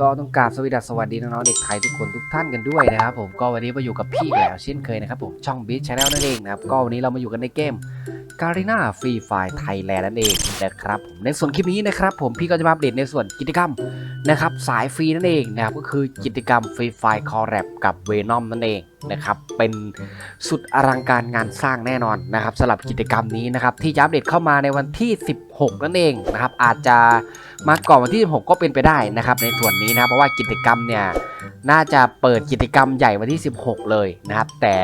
ก็ต้องกราบสวัสดีสวัสดีน้องๆเด็กไทยทุกคนทุกท่านกันด้วยนะครับผมก็วันนี้มาอยู่กับพี่แล้วเช่นเคยนะครับผมช่องบิ๊กชแนลนั่นเองนะครับก็วันนี้เรามาอยู่กันในเกมการีนาฟรีไฟไทยแลนด์นั่นเองนะครับผมในส่วนคลิปนี้นะครับผมพี่ก็จะมาอัปเดตในส่วนกิจกรรมนะครับสายฟรีนั่นเองนะครับก็คือกิจกรรมฟรีไฟคอร์แรปกับเวนอมนั่นเองนะครับเป็นสุดอลังการงานสร้างแน่นอนนะครับสำหรับกิจกรรมนี้นะครับที่จะอัปเดตเข้ามาในวันที่ 16 นั่นเองนะครับอาจจะมาก่อนวันที่ 16 ก็เป็นไปได้นะครับในส่วนนี้นะครับเพราะว่ากิจกรรมเนี่ยน่าจะเปิดกิจกรรมใหญ่วันที่ 16 เลยนะครับแต่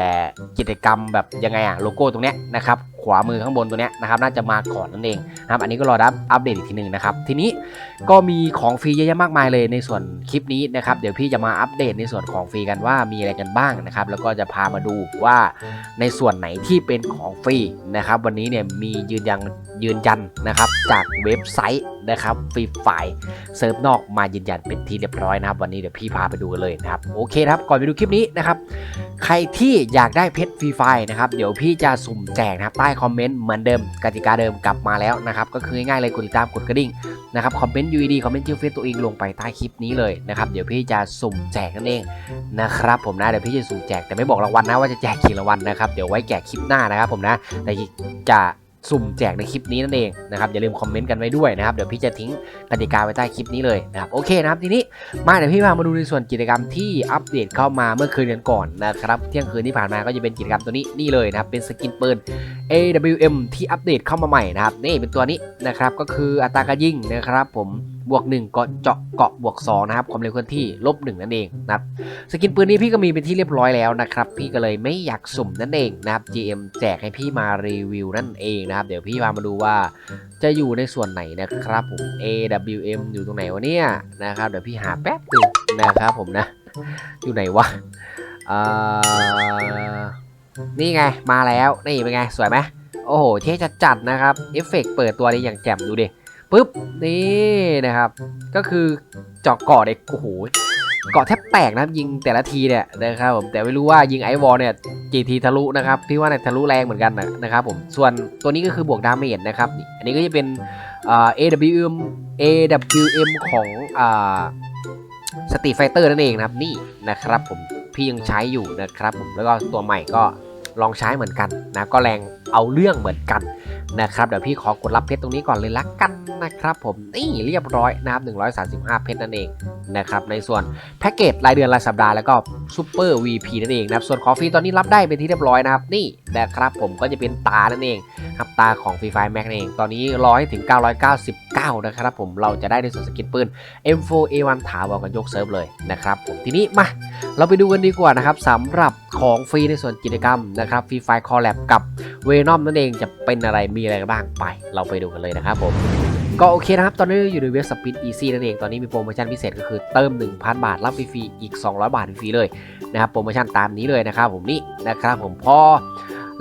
กิจกรรมแบบยังไงอะโลโก้ตรงเนี้ยนะครับขวามือข้างบนตัวเนี้ยนะครับน่าจะมาก่อนนั่นเองนะครับอันนี้ก็รอรับอัปเดตอีกทีหนึ่งนะครับทีนี้ก็มีของฟรีเยอะแยะมากมายเลยในส่วนคลิปนี้นะครับเดี๋ยวพี่จะมาอัปเดตในส่วนของฟรีกันว่ามีอะไรกันบ้างนะครับแล้วก็จะพามาดูว่าในส่วนไหนที่เป็นของฟรีนะครับ วันนี้เนี่ยมียืนยันยืนยันนะครับจากเว็บไซต์ นะครับฟรีไฟเซิร์ฟนอกมายืนยันเป็นที่เรียบร้อยนะครับ วันนี้เดี๋ยวพี่พาไปดูกันเลยนะครับโอเคครับก่อนไปดูคลิปนี้นะครับใครที่อยากได้เพชรฟรีไฟนะครับเดี๋ยวพี่จะสุ่มแจกนะครับใต้คอมเมนต์เหมือนเดิมกติกาเดิมกลับมาแล้วนะครับก็คือง่ายๆเลยกดติดตามกดกระดิ่งนะครับคอมเมนต์ UED คอมเมนต์ชื่อเฟซตัวเองลงไปใต้คลิปนี้เลยนะครับเดี๋ยวพี่จะสุ่มแจกนั่นเองนะครับผมนะเดี๋ยวพี่จะสุ่มแจกแต่ไม่บอกรางวัลนะว่าจะแจกกี่รางวัลนะครับเดี๋ยวไว้แจกคลิปหน้านะครับผมนะแต่จะ สุ่มแจกในคลิปนี้นั่นเองนะครับอย่าลืมคอมเมนต์กันไว้ด้วยนะครับเดี๋ยวพี่จะทิ้งกติกาไว้ใต้คลิปนี้เลยนะครับโอเคนะครับทีนี้มาเดี๋ยวพี่พามาดูในส่วนกิจกรรมที่อัปเดตเข้ามาเมื่อคืนกันก่อนนะครับเที่ยงคืนที่ผ่านมาก็จะเป็นกิจกรรมตัวนี้นี่เลยนะครับเป็นสกินปืน AWM ที่อัปเดตเข้ามาใหม่นะครับนี่เป็นตัวนี้นะครับก็คืออัตราการยิงนะครับผม บวก1เกาะเจาะเกาะบวก2นะครับความเร็วเคลื่อนที่ลบ1นั่นเองนะครับสกินปืนนี้พี่ก็มีเป็นที่เรียบร้อยแล้วนะครับพี่ก็เลยไม่อยากสุ่มนั่นเองนะครับ GM แจกให้พี่มารีวิวนั่นเองนะครับเดี๋ยวพี่พามาดูว่าจะอยู่ในส่วนไหนนะครับผม AWM อยู่ตรงไหนวะเนี่ยนะครับเดี๋ยวพี่หาแป๊บนึงนะครับผมนะ อยู่ไหนวะอ่านี่ไงมาแล้วนี่เป็นไงสวยไหมโอ้โหเท่จัดๆนะครับเอฟเฟกต์เปิดตัวนี้อย่างแจ่มดูดิ ปุ๊บนี่นะครับ ก็คือเจาะเกาะเด็กโอ้โหเกาะแทบแตกนะยิงแต่ละทีเนี่ยนะครับผมแต่ไม่รู้ว่ายิงไอวอลเนี่ยกี่ทีทะลุนะครับพี่ว่าเนี่ยทะลุแรงเหมือนกันนะครับผมส่วนตัวนี้ก็คือบวกดาเมจนะครับนี่อันนี้ก็จะเป็นอ่า AWM AWM ของอ่าสตีไฟเตอร์นั่นเองนะครับนี่นะครับผมพี่ยังใช้อยู่นะครับผมแล้วก็ตัวใหม่ก็ลองใช้เหมือนกันนะก็แรงเอาเรื่องเหมือนกัน นะครับเดี๋ยวพี่ขอกดรับเพชรตรงนี้ก่อนเลยละกันนะครับผมนี่เรียบร้อยนะครับ135 เพชรนั่นเองนะครับในส่วนแพ็กเกจรายเดือนรายสัปดาห์แล้วก็ซูเปอร์ VP นั่นเองนะครับส่วนของฟรีตอนนี้รับได้เป็นที่เรียบร้อยนะครับนี่นะครับผมก็จะเป็นตานั่นเองครับตาของฟรีไฟแม็กนั่นเองตอนนี้รอให้ถึง 999 นะครับผมเราจะได้ในส่วนสกินปืน M4A1 ถาวรกันยกเซิร์ฟเลยนะครับผมทีนี้มาเราไปดูกันดีกว่านะครับสำหรับของฟรีในส่วนกิจกรรมนะครับฟรีไฟคอลแลบกับ เวนอมนั่นเองจะเป็นอะไรมีอะไรบ้างไปเราไปดูกันเลยนะครับผมก็โอเคนะครับ ตอนนี้อยู่ในเว็บสปินอีซี่นั่นเอง ตอนนี้มีโปรโมชั่นพิเศษก็คือเติม 1,000 บาท รับฟรีอีก 200 บาทฟรีเลยนะครับ โปรโมชั่นตามนี้เลยนะครับผมนี่นะครับผมพอ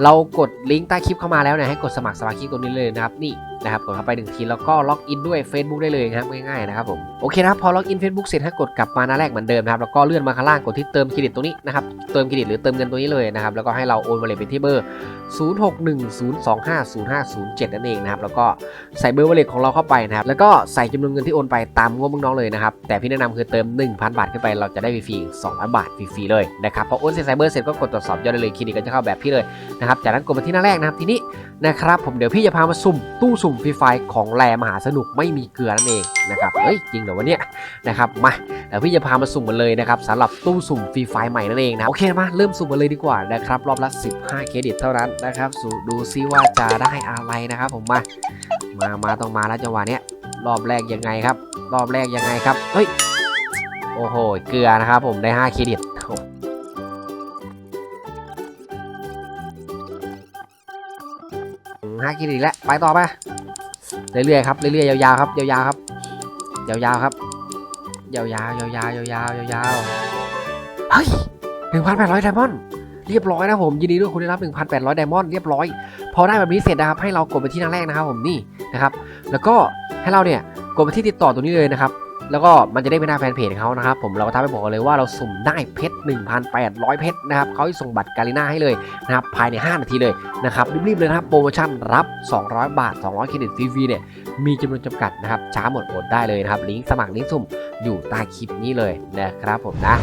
เรากดลิงก์ใต้คลิปเข้ามาแล้วเนี่ยให้กดสมัครสมาชิกตรงนี้เลยนะครับนี่ นะครับกดเข้าไปหนึ่งทีแล้วก็ล็อกอินด้วย Facebook ได้เลยนะครับง่ายๆนะครับผมโอเคนะครับพอล็อกอิน Facebook เสร็จให้กดกลับมาหน้าแรกเหมือนเดิมนะครับแล้วก็เลื่อนมาข้างล่างกดที่เติมเครดิตตรงนี้นะครับเติมเครดิตหรือเติมเงินตัวนี้เลยนะครับแล้วก็ให้เราโอนมาเลยเป็นที่เบอร์ 0610250507 นั่นเองนะครับแล้วก็ใส่เบอร์วอลเล็ตของเราเข้าไปนะครับแล้วก็ใส่จำนวนเงินที่โอนไปตามงบน้องเลยนะครับแต่พี่แนะนำคือเติม 1,000 บาทขึ้นไปเราจะได้ฟรีๆ2,000 บาทฟรีๆเลยนะครับพอโอนเสร็จใส่เบอร์เสร็จก็กดตรวจสอบยอดเลยคลินิกก็จะเข้าแบบพี่เลยนะครับจากนั้นกดมาที่หน้าแรกนะครับทีนี้นะครับผมเดี๋ยวพี่จะพามาสุ่มตู้สุ่มฟรีไฟของแรมหาสนุกไม่มีเกลือนั่นเองนะครับเฮ้ยจริงเหรอวะเนี่ยนะครับมาเดี๋ยวพี่จะพามาสุ่มกันเลยนะครับสำหรับตู้สุ่มฟรีไฟใหม่นั่นเองนะโอเคมาเริ่มสุ่มกันเลยดีกว่านะครับรอบละ 15 เครดิตเท่านั้นนะครับสู่ดูซิว่าจะได้อะไรนะครับ ผมมามามาต้องมาแล้วจังหวะเนี้ยรอบแรกยังไงครับ รอบแรกยังไงครับเฮ้ยโอ้โหเกลือนะครับผมได้ 5 เครดิต ห้าเครดิตแล้วไปต่อไปเรื่อยๆครับเรื่อยๆยาวๆครับยาวๆครับยาวๆครับยาวๆยาวๆยาวๆยาวๆยาวๆเฮ้ยหนึ่งพันแปดร้อยไดมอนด์เรียบร้อยนะผมยินดีด้วยคุณได้รับ 1,800 ไดมอนด์เรียบร้อย พอได้แบบนี้เสร็จนะครับ ให้เรากดไปที่หน้าแรกนะครับผมนี่นะครับ แล้วก็ให้เราเนี่ยกดไปที่ติดต่อตรงนี้เลยนะครับแล้วก็มันจะได้ไปหน้าแฟนเพจเขานะครับผมเราก็ทำให้บอกเลยว่าเราสุ่มได้เพชร 1,800 เพชรนะครับเขาให้ส่งบัตรการีน่าให้เลยนะครับภายใน 5 นาทีเลยนะครับรีบๆเลยนะครับโปรโมชั่นรับ 200 บาท 200 เครดิตฟรีๆเนี่ยมีจำนวนจำกัดนะครับช้าหมดอดได้เลยนะครับลิงก์สมัครลิงก์สุ่มอยู่ใต้คลิปนี้เลยนะครับผมนะ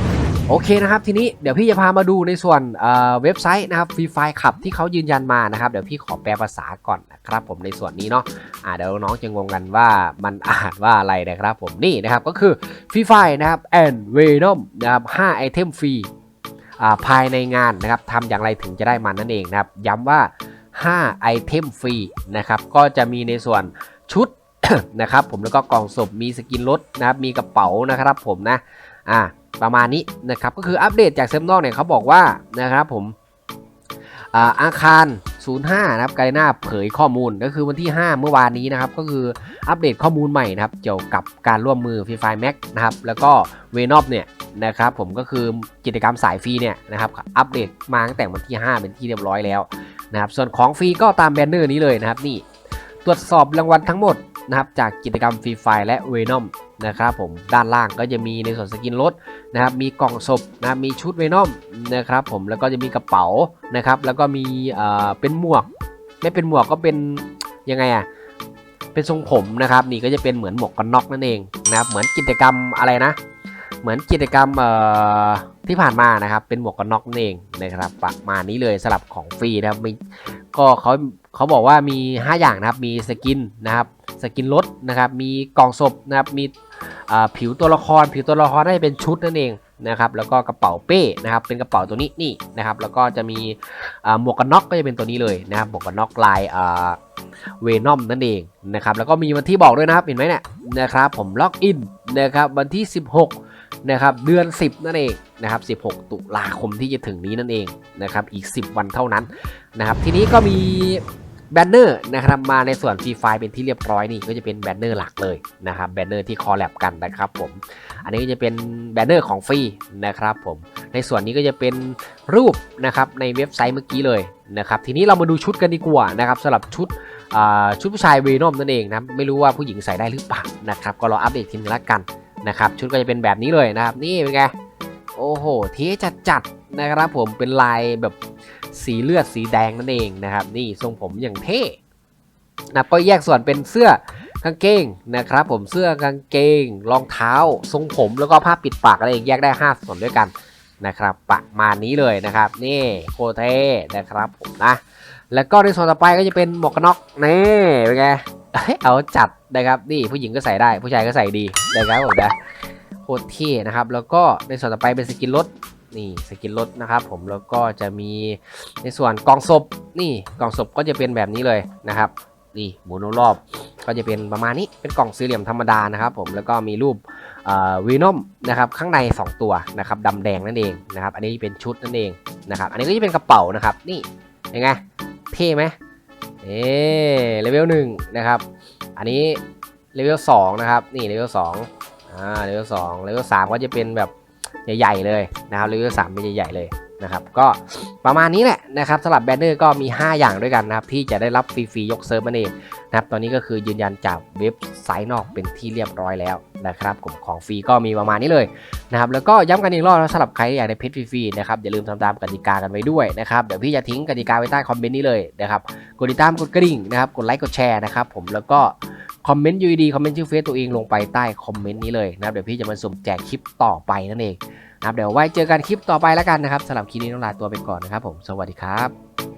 โอเคนะครับทีนี้เดี๋ยวพี่จะพามาดูในส่วนเอ่อเว็บไซต์นะครับฟรีไฟขับที่เขายืนยันมานะครับเดี๋ยวพี่ขอแปลภาษาก่อนนะครับผมในส่วนนี้เนาะอ่าเดี๋ยวน้องจะงงกันว่ามันอ่านว่าอะไรนะครับผมนี่นะครับก็คือฟรีไฟนะครับแอนเวนอมนะครับ5ไอเทมฟรีภายในงานนะครับทำอย่างไรถึงจะได้มันนั่นเองนะครับย้ำว่า 5 ไอเทมฟรีนะครับก็จะมีในส่วนชุดนะครับผมแล้วก็กล่องศพมีสกินรถนะครับมีกระเป๋านะครับผมนะอ่าประมาณนี้นะครับก็คืออัปเดตจากเซิร์ฟนอกเนี่ยเขาบอกว่านะครับผมอาอาคาร 05นะครับกาเลนาเผยข้อมูลก็คือวันที่ 5 เมื่อวานนี้นะครับก็คืออัปเดตข้อมูลใหม่นะครับเกี่ยวกับการร่วมมือฟรีไฟแม็กนะครับแล้วก็เวนอ p เนี่ยนะครับผมก็คือกิจกรรมสายฟรีเนี่ยนะครับอัปเดตมาตั้งแต่วันที่ 5 เป็นที่เรียบร้อยแล้วนะครับส่วนของฟรีก็ตามแบนเนอร์นี้เลยนะครับนี่ตรวจสอบรางวัลทั้งหมดนะครับจากกิจกรรมฟรีไฟและเวนอ p นะครับผมด้านล่างก็จะมีในส่วนสกินรถนะครับมีกล่องศพนะมีชุดเวนอมนะครับผมแล้วก็จะมีกระเป๋านะครับแล้วก็มีเอ่อเป็นหมวก ไม่เป็นหมวกก็เป็นยังไงอะเป็นทรงผมนะครับนี่ก็จะเป็นเหมือนหมวกกันน็อกนั่นเองนะครับเหมือนกิจกรรมอะไรนะ เหมือนกิจกรรมเอ่อที่ผ่านมานะครับเป็นหมวกกันน็อกนั่นเองนะครับประมาณนี้เลยสลับของฟรีนะครับมีก็เขาเขาบอกว่ามี 5 อย่างนะครับมีสกินนะครับสกินรถนะครับมีกล่องศพนะครับมี ผิวตัวละครผิวตัวละครได้เป็นชุดนั่นเองนะครับแล้วก็กระเป๋าเป้นะครับเป็นกระเป๋าตัวนี้นี่นะครับแล้วก็จะมีหมวกกันน็อกก็จะเป็นตัวนี้เลยนะครับหมวกกันน็อกลายเวนอมนั่นเองนะครับแล้วก็มีวันที่บอกด้วยนะครับเห็นไหมเนี่ยนะครับผมล็อกอินนะครับวันที่ 16นะครับเดือน 10 นั่นเองนะครับ16 ตุลาคมที่จะถึงนี้นั่นเองนะครับอีก 10 วันเท่านั้นนะครับทีนี้ก็มี แบนเนอร์นะครับมาในส่วนฟรีไฟเป็นที่เรียบร้อยนี่ก็จะเป็นแบนเนอร์หลักเลยนะครับแบนเนอร์ที่คอลแลบกันนะครับผมอันนี้ก็จะเป็นแบนเนอร์ของฟรีนะครับผมในส่วนนี้ก็จะเป็นรูปนะครับในเว็บไซต์เมื่อกี้เลยนะครับทีนี้เรามาดูชุดกันดีกว่านะครับสำหรับชุดชุดผู้ชายเวนอมนั่นเองนะไม่รู้ว่าผู้หญิงใส่ได้หรือเปล่านะครับก็รออัปเดตทีนึงละกันนะครับชุดก็จะเป็นแบบนี้เลยนะครับนี่เป็นไงโอ้โหเท่จัดจัดนะครับผมเป็นลายแบบ สีเลือดสีแดงนั่นเองนะครับ นี่ทรงผมอย่างเท่นะก็แยกส่วนเป็นเสื้อกางเกงนะครับ ผมเสื้อกางเกงรองเท้า ทรงผมแล้วก็ผ้าปิดปากอะไรเอีกแยกได้ 5 ส่วนด้วยกันนะครับ ประมาณนี้เลยนะครับ นี่โคเทนะครับผมนะ แล้วก็ในส่วนต่อไปก็จะเป็นหมวกกันน็อกนี่เป็นไงเอ้ยเอาจัดนะครับนี่ผู้หญิงก็ใส่ได้ผู้ชายก็ใส่ดีนะครับผมนะโคตรเท่นะครับ แล้วก็ในส่วนต่อไปเป็นสกินรถ นี่สกินรถนะครับผมแล้วก็จะมีในส่วนกล่องศพนี่กล่องศพก็จะเป็นแบบนี้เลยนะครับนี่หมุนรอบก็จะเป็นประมาณนี้เป็นกล่องสี่เหลี่ยมธรรมดานะครับผมแล้วก็มีรูปวีนอมนะครับข้างใน 2 ตัวนะครับดำแดงนั่นเองนะครับ อันนี้เป็นชุดนั่นเองนะครับ อันนี้ก็จะเป็นกระเป๋านะครับนี่ยังไงเท่ไหมเอ๊เลเวลหนึ่งนะครับ อันนี้เลเวลสองนะครับนี่เลเวลสองอ่าเลเวลสองเลเวลสามก็จะเป็นแบบ ใหญ่ๆเลยนะครับเลเวลสามเป็นใหญ่ๆเลยนะครับก็ประมาณนี้แหละนะครับสำหรับแบนเนอร์ก็มี 5 อย่างด้วยกันนะครับที่จะได้รับฟรีๆยกเซิร์ฟนั่นเองนะครับตอนนี้ก็คือยืนยันจากเว็บไซต์นอกเป็นที่เรียบร้อยแล้วนะครับกลุ่มของฟรีก็มีประมาณนี้เลยนะครับแล้วก็ย้ำกันอีกรอบนะสำหรับใครอยากได้เพชรฟรีๆนะครับอย่าลืมทำตามกติกากันไว้ด้วยนะครับเดี๋ยวพี่จะทิ้งกติกาไว้ใต้คอมเมนต์นี้เลยนะครับกดติดตามกดกระดิ่งนะครับกดไลค์กดแชร์นะครับผมแล้วก็คอมเมนต์ยูดีคอมเมนต์ชื่อเฟซตัวเองลงไปใต้คอมเมนต์นี้เลยนะครับเดี๋ยวพี่จะมาสุ่มแจกคลิปต่อไปนั่นเอง นะครับเดี๋ยวไว้เจอกันคลิปต่อไปแล้วกันนะครับสำหรับคลิปนี้ต้องลาตัวไปก่อนนะครับผมสวัสดีครับ